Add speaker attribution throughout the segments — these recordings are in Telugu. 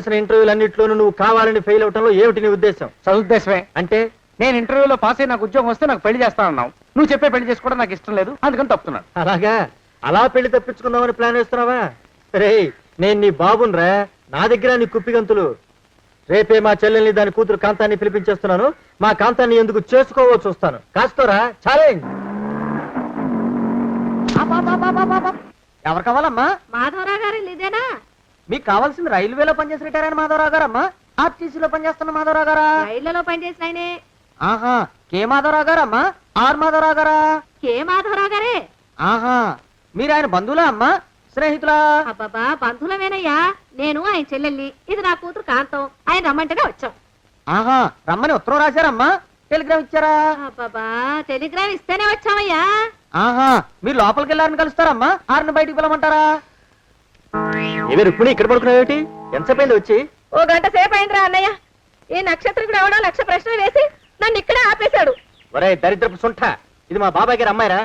Speaker 1: చేసిన ఇంటర్వ్యూలు అన్నింటిలోనూ నువ్వు కావాలని ఫెయిల్ అవటంలో ఏమిటి నీ ఉద్దేశం?
Speaker 2: చదువుద్దేశమే
Speaker 1: అంటే?
Speaker 2: నేను ఇంటర్వ్యూలో పాస్ అయ్యి నాకు ఉద్యోగం వస్తే నాకు పెళ్ళి చేస్తానన్నావు. నువ్వు చెప్పే పెళ్ళి చేసుకోవడం నాకు ఇష్టం లేదు. అందుకని తప్పుతున్నాను.
Speaker 1: అలాగా? అలా పెళ్ళి తప్పించుకుందామని ప్లాన్ వేస్తున్నావా? రే నేను నీ బాబునరా. నా దగ్గర నీ కుప్పిగంతులు. రేపే మా చెల్లెల్ని దాని కూతురు కాంతాన్ని పిలిపించేస్తున్నాను. మా కాంతాన్ని ఎందుకు చేసుకోవో చూస్తాను. కాస్తోరా ఛాలెంజ్ ఎవరు కావాలమ్మా?
Speaker 3: మాధవరావు గారు ఇదేనా?
Speaker 1: మీకు కావాల్సింది రైల్వేలో పనిచేసి రిటైర్ అయిన మాధవరావు గారమ్మా. ఆర్టీసీలో పనిచేస్తున్న మాధవరావు గారా?
Speaker 3: రైళ్ళలో పనిచేసిన ఆయనే.
Speaker 1: ఆహా కే మాధవరావు గారమ్మా? ఆర్ మాధవరావు గారా?
Speaker 3: కే మాధవరావు గారే.
Speaker 1: ఆహా మీరు ఆయన బంధువులా అమ్మా? స్నేహితులా?
Speaker 3: అబ్బాబా బంధువులమేనయ్యా. నేను ఆయన చెల్లెల్ని. ఇది నా కూతురు కాంతం. ఆయన రమ్మంటేనే వచ్చాం.
Speaker 1: ఆహా రమ్మని ఉత్తరం రాశారమ్మా. టెలిగ్రామ్ ఇచ్చారా?
Speaker 3: అబ్బాబా టెలిగ్రామ్ ఇస్తేనే వచ్చామయ్యా.
Speaker 1: ఆహా మీరు లోపలికి వెళ్ళారని కలుస్తారమ్మా. ఆరిని బయటికి పిలవమంటారా? ఏమి రుక్మిణి ఇక్కడ పడుకున్నావేటి ఎంతసేపు వచ్చి?
Speaker 3: ఓ గంట సేపు అయిందిరా అన్నయ్య. ఈ నక్షత్రం ఎవడో లక్ష ప్రశ్నలు వేసి నన్ను ఇక్కడే ఆపేశాడు.
Speaker 1: ఒరే దరిద్రపు సుంఠ ఇది మా బాబాయ్ గారి అమ్మాయిరా?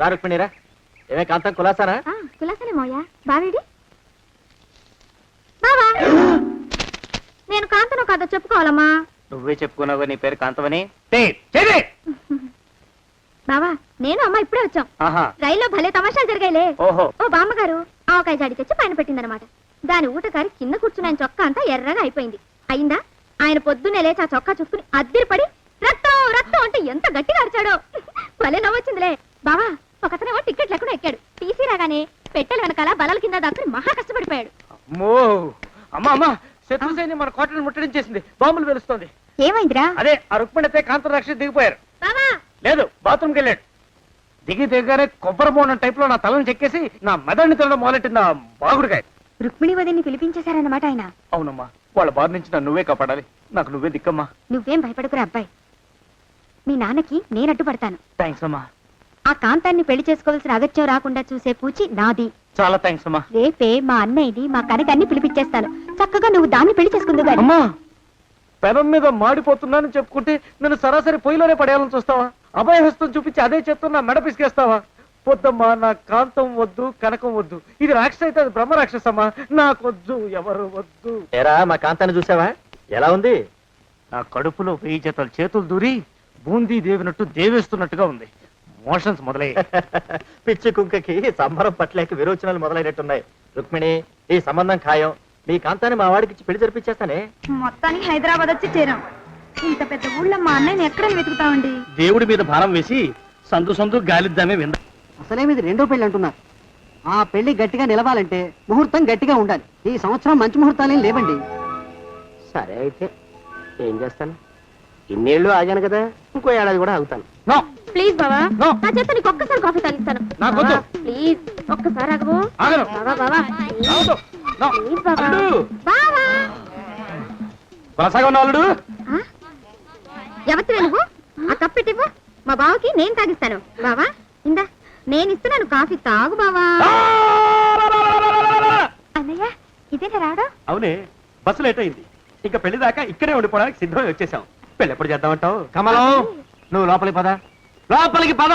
Speaker 1: రా రుక్మిణిరా. ఏమే కాంతం కులాసారా?
Speaker 3: కులాసనే మోయా బావేడి బావా! నేను కాంతను కాదో చెప్పుకోవాలమ్మా.
Speaker 2: నువ్వే చెప్పుకున్నావు నీ పేరు కాంతమని.
Speaker 3: బావా నేను అమ్మ ఇప్పుడే వచ్చాం.
Speaker 2: ఆహా.
Speaker 3: రైల్లో భలే తమాషాలు జరిగాయిలే.
Speaker 2: ఓహో.
Speaker 3: ఓ బామ్మగారు ఆవకాయ జాడి తెచ్చి పైన పెట్టిందనమాట. దాని ఊటకారి కింద కూర్చున్న చొక్కా అంతా ఎర్రగా అయిపోయింది. అయిందా? ఆయన పొద్దున్నే లేచి ఆ చొక్కా చూసుకుని అద్దిరిపడి రక్తం రక్తం అంటే ఎంత గట్టిగా అరిచాడో. భలే నవ్వొచ్చిందిలే. బావా ఒకతనేమో టికెట్ లేకుండా ఎక్కాడు. టీసీ రాగానే పెట్టెల వెనకాల బలాల కింద దాక్కుని మహా కష్టపడిపోయాడు.
Speaker 2: అమ్మో! అమ్మా అమ్మా! శత్రు సైన్యం మన కోటను ముట్టడించేసింది బాంబులు వెలుస్తోంది
Speaker 3: ఏమైందిరా?
Speaker 2: అదే ఆ రుక్మిణితే కాంత దిగిపోయారు.
Speaker 3: బావా!
Speaker 2: లేదు బాత్రూమ్కి వెళ్ళాడు దిగి దిగగానే కొబ్బరి బోండం టైప్లో నా తలను చెక్కేసి నా మెదడిని తినడం మొదలెట్టింది ఆ బాగుడికాయ
Speaker 3: రుక్మిణి వదిని పిలిపించేశారన్నమాట ఆయన.
Speaker 2: అవునమ్మా వాళ్ళ బారి నుంచి నన్ను నువ్వే కాపాడాలి. నాకు నువ్వే దిక్కమ్మా.
Speaker 3: నువ్వేం భయపడకురా అబ్బాయి. మీ నాన్నకి నేను అడ్డుపడతాను.
Speaker 2: థ్యాంక్స్ అమ్మా.
Speaker 3: ఆ కాంతాన్ని పెళ్ళి చేసుకోవాల్సిన అగత్యం రాకుండా చూసే పూచి నాది.
Speaker 2: చాలా థ్యాంక్స్ అమ్మా.
Speaker 3: రేపే మా అన్నయ్యని మా కనకాన్ని పిలిపించేస్తాను. చక్కగా నువ్వు దాన్ని పెళ్ళి చేసుకుందు
Speaker 2: అమ్మా పెనం మీద మాడిపోతున్నానని చెప్పుకుంటే నన్ను సరాసరి పొయ్యిలోనే పడేయాలని చూస్తావా? అభయహస్తం చూపించి అదే చెప్తున్నా మెడ పిసికేస్తావా? పొద్దమ్మా నా కాంతం వద్దు కనకం వద్దు. ఇది రాక్షస అయితే అది బ్రహ్మ రాక్షసమ్మా నాకొద్దు ఎవరు వద్దు.
Speaker 1: ఏరా మా కాంతాన్ని చూసావా? ఎలా ఉంది?
Speaker 2: నా కడుపులో వెయ్యి జతల చేతులు దూరి బూందీ దేవినట్టు దేవేస్తున్నట్టుగా ఉంది. మోషన్స్ మొదలయ్యాయి
Speaker 1: పిచ్చి కుక్కకి సంబరం పట్లేక విరోచనాలు మొదలైనట్టున్నాయి. రుక్మిణి ఈ సంబంధం ఖాయం. మీ కాంతాన్ని మా వాడికి ఇచ్చి పెళ్ళి జరిపించేస్తానే
Speaker 3: మొత్తానికి హైదరాబాద్ వచ్చి చేరాం. ఇంత పెద్ద ఊళ్ళో మా అన్నయ్యని ఎక్కడ వెతుకుతామండి
Speaker 2: దేవుడి మీద భారం వేసి సందు సందు గాలిద్దామే వింద.
Speaker 4: అసలేమి ఇది రెండో పెళ్ళి అంటున్నారు ఆ పెళ్ళి గట్టిగా నిలవాలంటే ముహూర్తం గట్టిగా ఉండాలి. ఈ సంవత్సరం మంచి ముహూర్తాలేం లేవండి.
Speaker 1: సరే అయితే ఏం చేస్తాను? ఇన్నేళ్ళు ఆగాను కదా ఇంకో ఏడాది కూడా ఆగుతాను.
Speaker 2: నో.
Speaker 3: ప్లీజ్ బావా
Speaker 2: No.
Speaker 3: నా చేత నీకు ఒక్కసారి కాఫీ తాగిస్తాను.
Speaker 2: నాకొద్దు.
Speaker 3: ప్లీజ్ ఒక్కసారి ఆగవు
Speaker 2: ఆగను.
Speaker 3: బావా బావా.
Speaker 2: రావద్దు. నో.
Speaker 3: ప్లీజ్ బావా.
Speaker 2: అల్లుడు.
Speaker 3: బావా.
Speaker 2: కొనసాగా ఉన్న అల్లుడు?
Speaker 3: ఆ? ఎవరితో నువ్వు ఆ కప్పెట్టివ్వు మా బావకి నేను తాగిస్తాను. బావా ఇందా. నేను ఇస్తున్నాను కాఫీ. తాగు బావా. అన్నయ్య ఇదేనా రావడం?
Speaker 2: అవునే బస్సు లేట్ అయింది. ఇంకా పెళ్ళి దాకా ఇక్కడే ఉండిపోవడానికి సిద్ధమై వచ్చేసాం. పెళ్ళి ఎప్పుడు చేద్దామంటావు కమలం నువ్వు లోపలికి పద. లోపలికి పద!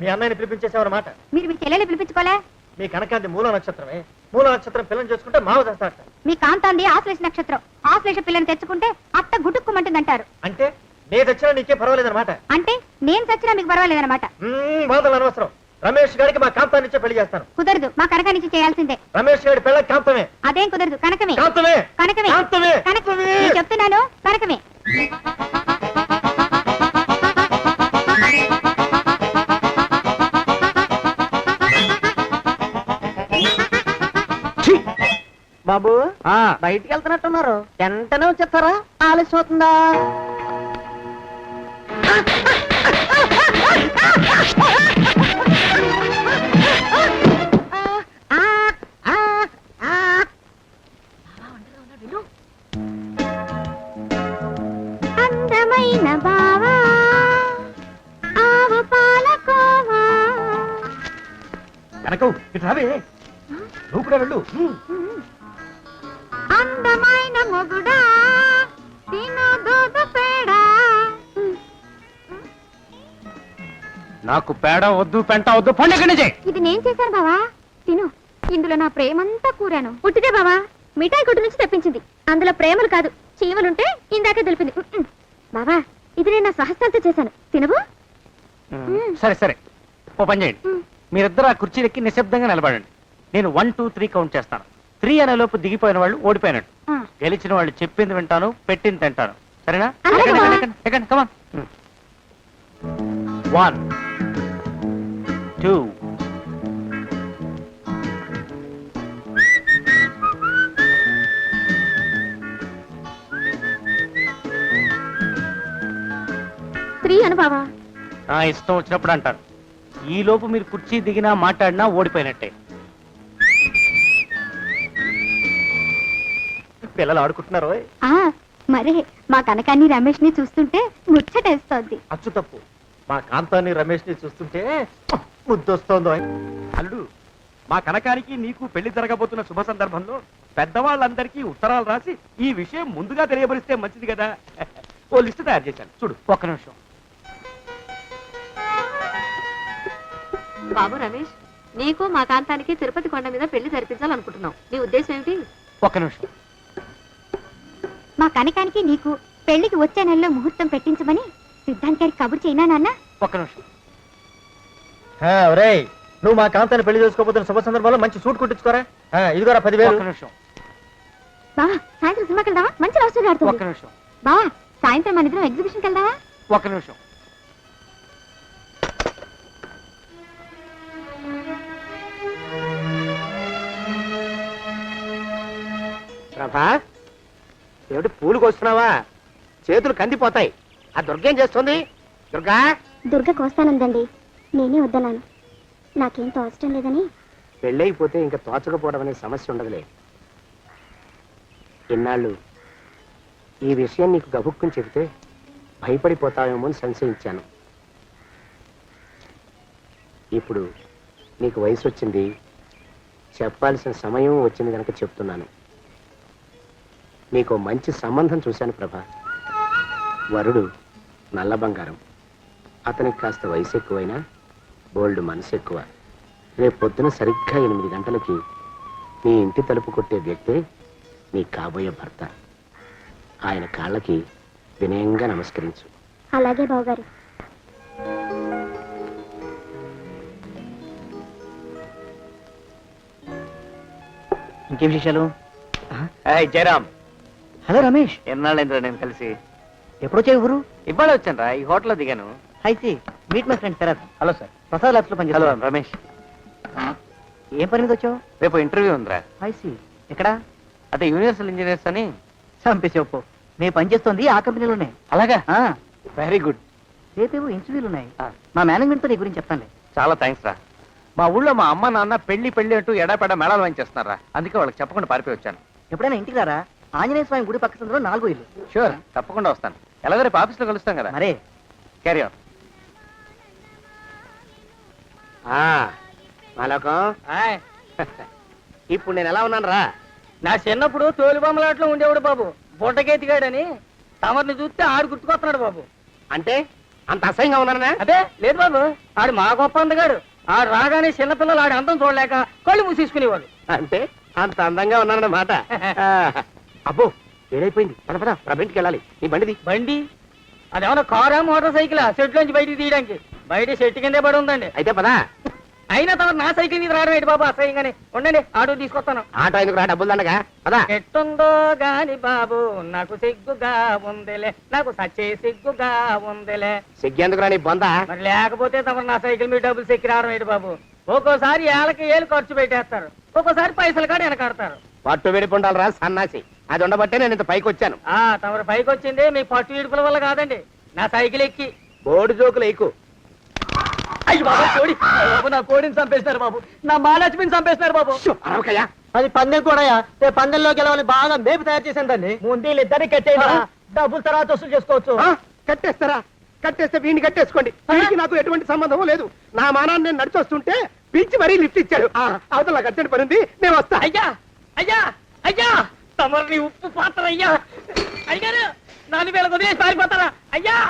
Speaker 1: మీ అన్నయ్యని పిలిపించేసావన్నమాట
Speaker 3: మీరు మీ చెల్లెలు పిలిపించుకోలే?
Speaker 1: మీ కనకాంతి మూల నక్షత్రమే. మూల నక్షత్రం పిల్లని చేసుకుంటే మావ చేస్తాడట
Speaker 3: మీ కాంతాంది ఆశ్లేష నక్షత్రం. ఆశ్లేష పిల్లని తెచ్చుకుంటే అత్త గుట్టుకుమంటుందంటారు
Speaker 1: అంటే నే తెచ్చినా నీకే పర్వాలేదన్నమాట.
Speaker 3: అంటే నేను చచ్చినా మీకు పర్వాలేదన్నమాట.
Speaker 1: మ్మ్, మాటలు అనవసరం. రమేష్ గారికి మా కాంతాన్ని ఇచ్చే పెళ్ళి చేస్తాను.
Speaker 3: కుదరదు మా కనక నుంచి చేయాల్సిందే.
Speaker 1: రమేష్ గారి పెళ్ళ కాంతమే.
Speaker 3: అదేం కుదరదు కనకమే.
Speaker 1: కాంతమే.
Speaker 3: కనకమే.
Speaker 1: కాంతమే.
Speaker 3: కనక. నేను చెప్తున్నాను
Speaker 1: బయటికి వెళ్తున్నట్టున్నారు వెంటనే వచ్చేస్తారా? ఆలస్యం అవుతుందా
Speaker 3: అందమైన బావా ఆవ పాలకోవా.
Speaker 2: కనకం ఇటు రావే. నువ్వు కూడా వెళ్ళు.
Speaker 3: అందమైన మొగుడా తిను దూద పేడా.
Speaker 2: నాకు పేడ వద్దు పెంట వద్దు పండుగ
Speaker 3: ఇది నేను చేశాను బావా. తిను. ఇందులో నా ప్రేమంతా కూరాను. పుట్టిదే బావా. మిఠాయి కొట్టు నుంచి తెప్పించింది. అందులో ప్రేమలు కాదు. చీమలుంటే ఇందాకే తెలిపింది ఉమ్మ్. బావా ఇది నేను నా స్వహస్తాలతో చేశాను. తినవు మ్మ్.
Speaker 2: సరే సరే. ఓ పని చేయండి.
Speaker 3: మ్మ్.
Speaker 2: మీరిద్దరు ఆ కుర్చీలెక్కి నిశ్శబ్దంగా నిలబడండి. నేను వన్ టూ త్రీ కౌంట్ చేస్తాను. త్రీ అనే లోపు దిగిపోయిన వాళ్ళు ఓడిపోయినట్టు. గెలిచిన వాళ్ళు చెప్పింది వింటాను పెట్టింది తింటాను. సరేనా. వన్ టూ
Speaker 3: త్రీ అను
Speaker 2: ఇష్టం వచ్చినప్పుడు అంటారు ఈ లోపు మీరు కుర్చీ దిగినా మాట్లాడినా ఓడిపోయినట్టే.
Speaker 1: పిల్లలు ఆడుకుంటున్నారు.
Speaker 3: ఆ మరే మా కనకాన్ని రమేష్ని చూస్తుంటే ముచ్చటేస్తోంది.
Speaker 1: అచ్చు తప్పు. మా కాంతాన్ని రమేష్ని చూస్తుంటే ముద్దొస్తోందో
Speaker 5: అల్లుడు మా కనకానికి నీకు పెళ్ళి జరగబోతున్న శుభ సందర్భంలో పెద్దవాళ్ళందరికీ ఉత్తరాలు రాసి ఈ విషయం ముందుగా తెలియబరిస్తే మంచిది కదా. ఓ లిస్టు తయారు చేశాను. చూడు
Speaker 2: ఒక్క నిమిషం.
Speaker 6: బాబు రమేష్ నీకు మా కాంతానికి తిరుపతి కొండ మీద పెళ్ళి జరిపించాలనుకుంటున్నాం నీ ఉద్దేశం ఏమిటి?
Speaker 2: ఒక్క నిమిషం.
Speaker 3: కనకానికి నీకు పెళ్ళికి వచ్చే నెలలో ముహూర్తం పెట్టించమని సిద్ధాంత్ గారికి కబురు చేయనా నాన్న?
Speaker 2: ఒక్క నిమిషం.
Speaker 1: ఒరేయ్ నువ్వు మా కాంతాన్ని పెళ్ళి చేసుకోబోతున్న శుభ సందర్భంలో మంచి సూట్ కుట్టించుకోరా? ఆ, ఇదిగోరా పదివేలు.
Speaker 2: ఒక్క నిమిషం.
Speaker 3: బావా సాయంత్రం సినిమాకి వెళ్దామా? మంచి లవ్ స్టోరీ
Speaker 2: ఒక్క
Speaker 3: ఆడుతుంది
Speaker 2: నిమిషం.
Speaker 3: బావా సాయంత్రం మన ఇద్దరం ఎగ్జిబిషన్కి వెళ్దామా?
Speaker 2: ఒక్క నిమిషం.
Speaker 5: ప్రభా ఏమిటి పూలు కోస్తున్నావా? చేతులు కందిపోతాయి. ఆ దుర్గేం చేస్తుంది? దుర్గా?
Speaker 3: దుర్గ కోస్తానందండి. నేనే వద్దన్నాను. నాకేం తోచడం లేదని.
Speaker 5: పెళ్ళైపోతే ఇంకా తోచకపోవడం అనే సమస్య ఉండదులే. ఇన్నాళ్ళు ఈ విషయం నీకు గబుక్కుని చెబితే భయపడిపోతావేమో అని సంశయించాను. ఇప్పుడు నీకు వయసు వచ్చింది. చెప్పాల్సిన సమయం వచ్చింది కనుక చెప్తున్నాను. నీకు మంచి సంబంధం చూశాను ప్రభా. వరుడు నల్ల బంగారం. అతనికి కాస్త వయసు ఎక్కువైనా బోల్డ్ మనసు ఎక్కువ. రేపు పొద్దున సరిగ్గా ఎనిమిది గంటలకి నీ ఇంటి తలుపు కొట్టే వ్యక్తే నీ కాబోయే భర్త. ఆయన కాళ్ళకి వినయంగా నమస్కరించు.
Speaker 3: అలాగే బావగారు.
Speaker 2: ఇంకేం విశేషాలు?
Speaker 5: జయరామ్.
Speaker 4: హలో రమేష్.
Speaker 2: ఎన్నాళ్ళైందిరా నేను కలిసి?
Speaker 4: ఎప్పుడు వచ్చావు ఊరు?
Speaker 2: ఇవాళ వచ్చాను రా ఈ హోటల్లో దిగాను.
Speaker 4: అయితే meet my friend Sarath
Speaker 2: hello sir.
Speaker 4: Prasad ల్యాబ్స్లో
Speaker 2: hello
Speaker 4: పనిచేస్తాను
Speaker 2: రమేష్
Speaker 4: ఏం పని మీద వచ్చావు?
Speaker 2: రేపు ఇంటర్వ్యూ ఉందిరా.
Speaker 4: ఐసి ఎక్కడ?
Speaker 2: అదే యూనివర్సల్ ఇంజనీర్స్ అని.
Speaker 4: చంపేసి ఒప్పు నేను పనిచేస్తుంది ఆ కంపెనీలోనే.
Speaker 2: అలాగా?
Speaker 4: ఆ,
Speaker 2: వెరీ గుడ్
Speaker 4: రేపేవో ఇంటర్వ్యూలు ఉన్నాయి.
Speaker 2: ఆ.
Speaker 4: మా మేనేజ్మెంట్తో నీ గురించి చెప్తానులే.
Speaker 2: చాలా థ్యాంక్స్ రా. మా ఊళ్ళో మా అమ్మ నాన్న పెళ్ళి పెళ్ళి అంటూ ఎడాపెడా మేళాలు వాయించేస్తున్నారా. అందుకే వాళ్ళకి చెప్పకుండా పారిపోయి వచ్చాను.
Speaker 4: ఎప్పుడైనా ఇంటికి రారా? ఆంజనేయ స్వామి గుడి పక్క సందులో నాలుగో ఇల్లు.
Speaker 2: షూర్ తప్పకుండా వస్తాను. ఎలాగో రేపు ఆఫీస్లో కలుస్తాం కదా.
Speaker 4: మరే.
Speaker 2: క్యారీ ఆన్
Speaker 5: మాలోకం ఇప్పుడు నేను ఎలా ఉన్నాను రా?
Speaker 2: నా చిన్నప్పుడు తోలు బొమ్మలాట్లో ఉండేవాడు బాబు. బుట్టకెత్తిగాడని తమరిని చూస్తే ఆడు గుర్తుకొస్తున్నాడు బాబు.
Speaker 5: అంటే అంత అసహ్యంగా ఉన్నానా
Speaker 2: అదే లేదు బాబు. ఆడు మా గొప్ప అందగాడు. ఆడు రాగానే చిన్నపిల్లలు ఆడి అందం చూడలేక కళ్ళు మూసేసుకునేవాడు
Speaker 5: అంటే అంత అందంగా ఉన్నానన్నమాట. ఆ, అబ్బో ఏడైపోయింది. పద పద ప్రబింటికి వెళ్ళాలి. నీ బండిది.
Speaker 2: బండి? అదేమన్నా కారా మోటార్ సైకిల్? సెట్ నుంచి బయటికి తీయడానికి. బయట చెట్టు కిందే పడి ఉందండి.
Speaker 5: అయితే పదా.
Speaker 2: అయినా తమ నా సైకిల్ మీద రావడం ఏంటి బాబు? అసహ్యంగానే. ఉండండి ఆటో తీసుకొస్తాను.
Speaker 5: ఆటో ఎందుకు రా డబ్బులు దండగా? పదా.
Speaker 2: ఎట్టుందో గాని బాబు నాకు సిగ్గుగా ఉందిలే. నాకు సచ్చే సిగ్గుగా ఉందిలే.
Speaker 5: సిగ్గెందుకు రా నీ బొంద?
Speaker 2: మరి లేకపోతే తమ నా సైకిల్ మీద డబ్బులు సెక్కి రావడం ఏంటి బాబు? ఒక్కోసారి ఏళ్ళకి ఏళ్ళు ఖర్చు పెట్టేస్తారు. ఒక్కోసారి పైసలు కాడ వెనకాడతారు
Speaker 5: పట్టు విడిపుండాలి రా సన్నాసి. అది ఉండబట్టే నేను ఇంత పైకి వచ్చాను.
Speaker 2: ఆ తమరు పైకి వచ్చింది మీ పట్టు ఇడుపుల వల్ల కాదండి. నా సైకిల్ ఎక్కి.
Speaker 5: బోర్డు జోకులు
Speaker 2: అయ్యి బాబు కోడి అయ్య బాబు నా కోడిని చంపేస్తున్నారు బాబు. నా మహాలక్ష్మిని చంపేస్తున్నారు బాబు.
Speaker 5: అరవకయ్యా
Speaker 1: అది పందెం రేపు పందెంలో బాగా మేపు తయారు ముందు కట్టేయరా డబ్బులు తర్వాత వసూలు చేసుకోవచ్చు.
Speaker 5: ఆ, కట్టేస్తారా? కట్టేస్తే వీడిని కట్టేసుకోండి. వీడికి నాకు ఎటువంటి సంబంధం లేదు. నా మానాన్ని నేను నడిచొస్తుంటే పిలిచి మరీ లిఫ్ట్ ఇచ్చాడు. ఆ, అవతల నాకు అర్జెంట్ పని ఉంది. నేను వస్తా.
Speaker 2: అయ్యా అయ్యా అయ్యా. తమరిని ఉప్పు పాత్ర అయ్యా అయ్యారు నాలుగు వేల వదిలేసి పారిపోతారా అయ్యా!